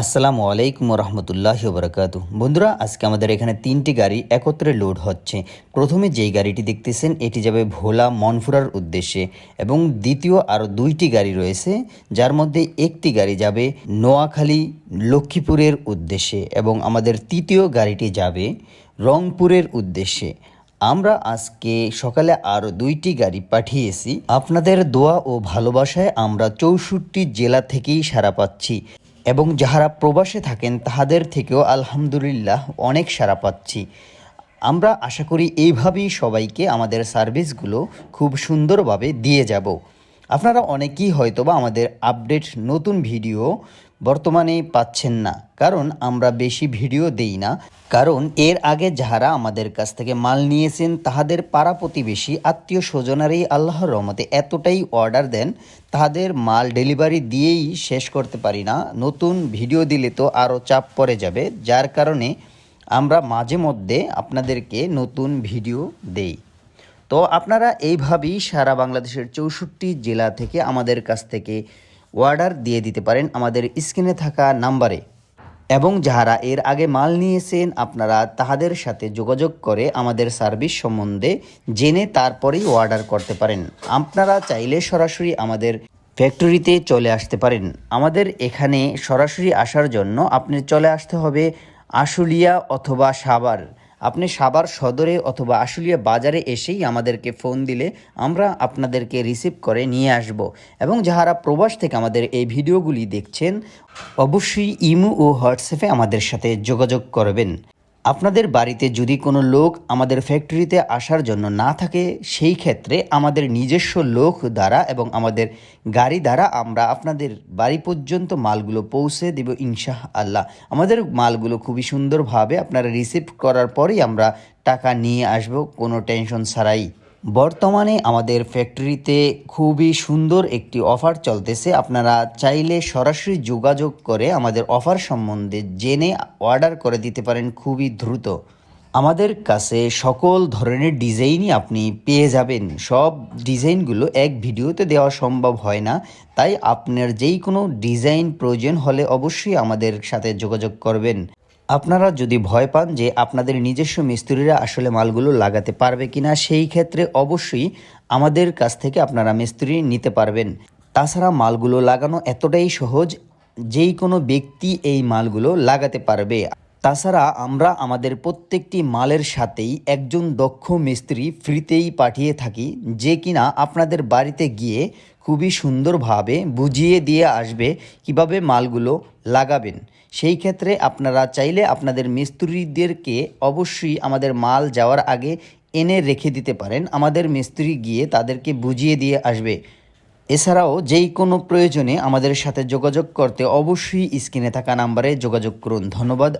আসসালামু আলাইকুম রহমতুল্লাহ বরকাত বন্ধুরা, আজকে আমাদের এখানে তিনটি গাড়ি একত্রে লোড হচ্ছে। প্রথমে যেই গাড়িটি দেখতেছেন, এটি যাবে ভোলা মনফুরার উদ্দেশ্যে এবং দ্বিতীয় আরও দুইটি গাড়ি রয়েছে, যার মধ্যে একটি গাড়ি যাবে নোয়াখালী লক্ষ্মীপুরের উদ্দেশ্যে এবং আমাদের তৃতীয় গাড়িটি যাবে রংপুরের উদ্দেশ্যে। আমরা আজকে সকালে আরও দুইটি গাড়ি পাঠিয়েছি। আপনাদের দোয়া ও ভালোবাসায় আমরা চৌষট্টি জেলা থেকেই সারা পাচ্ছি। এবং যাহারা প্রবাসে থাকেন, তাহাদের থেকেও আলহামদুলিল্লাহ অনেক সারা পাচ্ছি। আমরা আশা করি এইভাবেই সবাইকে আমাদের সার্ভিসগুলো খুব সুন্দরভাবে দিয়ে যাব। আপনারা অনেকেই হয়তোবা আমাদের আপডেট নতুন ভিডিও বর্তমানে পাচ্ছেন না। কারণ আমরা বেশি ভিডিও দেই না। কারণ এর আগে যাহারা আমাদের কাছ থেকে মাল নিয়েছেন, তাহাদের পাড়া প্রতিবেশী, আত্মীয় স্বজনেরই আল্লাহর রহমতে এতটাই অর্ডার দেন, তাহাদের মাল ডেলিভারি দিয়েই শেষ করতে পারি না। নতুন ভিডিও দিলে তো আরও চাপ পড়ে যাবে। যার কারণে আমরা মাঝে মধ্যে আপনাদেরকে নতুন ভিডিও দেই। তো আপনারা এইভাবেই সারা বাংলাদেশের চৌষট্টি জেলা থেকে আমাদের কাছ থেকে অর্ডার দিয়ে দিতে পারেন আমাদের স্ক্রিনে থাকা নাম্বারে। এবং যাহারা এর আগে মাল নিয়েছেন, আপনারা তাহাদের সাথে যোগাযোগ করে আমাদের সার্ভিস সম্বন্ধে জেনে তারপরেই অর্ডার করতে পারেন। আপনারা চাইলে সরাসরি আমাদের ফ্যাক্টরিতে চলে আসতে পারেন। আমাদের এখানে সরাসরি আসার জন্য আপনি চলে আসতে হবে আশুলিয়া অথবা সাভার। আপনি সাবার সদরে অথবা আশুলিয়া বাজারে এসেই আমাদেরকে ফোন দিলে আমরা আপনাদেরকে রিসিভ করে নিয়ে আসব। এবং যাহারা প্রবাস থেকে আমাদের এই ভিডিওগুলি দেখছেন, অবশ্যই ইমো ও হোয়াটসঅ্যাপে আমাদের সাথে যোগাযোগ করবেন। আপনাদের বাড়িতে যদি কোনো লোক আমাদের ফ্যাক্টরিতে আসার জন্য না থাকে, সেই ক্ষেত্রে আমাদের নিজস্ব লোক দ্বারা এবং আমাদের গাড়ি দ্বারা আমরা আপনাদের বাড়ি পর্যন্ত মালগুলো পৌঁছে দেব ইনশাহ আল্লাহ আমাদের মালগুলো খুবই সুন্দরভাবে আপনারা রিসিভ করার পরেই আমরা টাকা নিয়ে আসব, কোনো টেনশন ছাড়াই। বর্তমানে আমাদের ফ্যাক্টরিতে খুবই সুন্দর একটি অফার চলতেছে। আপনারা চাইলে সরাসরি যোগাযোগ করে আমাদের অফার সম্বন্ধে জেনে অর্ডার করে দিতে পারেন খুবই দ্রুত। আমাদের কাছে সকল ধরনের ডিজাইনই আপনি পেয়ে যাবেন। সব ডিজাইনগুলো এক ভিডিওতে দেওয়া সম্ভব হয় না। তাই আপনার যেই কোনো ডিজাইন প্রয়োজন হলে অবশ্যই আমাদের সাথে যোগাযোগ করবেন। আপনারা যদি ভয় পান যে আপনাদের নিজস্ব মিস্ত্রিরা আসলে মালগুলো লাগাতে পারবে কিনা, সেই ক্ষেত্রে অবশ্যই আমাদের কাছ থেকে আপনারা মিস্ত্রি নিতে পারবেন। তাছাড়া মালগুলো লাগানো এতটাই সহজ, যেই কোনো ব্যক্তি এই মালগুলো লাগাতে পারবে। তাছাড়া আমরা আমাদের প্রত্যেকটি মালের সাথেই একজন দক্ষ মিস্ত্রি ফ্রিতেই পাঠিয়ে থাকি, যে কিনা আপনাদের বাড়িতে গিয়ে খুবই সুন্দরভাবে বুঝিয়ে দিয়ে আসবে কীভাবে মালগুলো লাগাবেন। সেই ক্ষেত্রে আপনারা চাইলে আপনাদের মিস্ত্রিদেরকে অবশ্যই আমাদের মাল যাওয়ার আগে এনে রেখে দিতে পারেন। আমাদের মিস্ত্রি গিয়ে তাদেরকে বুঝিয়ে দিয়ে আসবে। এছাড়াও যেই কোনো প্রয়োজনে আমাদের সাথে যোগাযোগ করতে অবশ্যই স্ক্রিনে থাকা নাম্বারে যোগাযোগ করুন। ধন্যবাদ।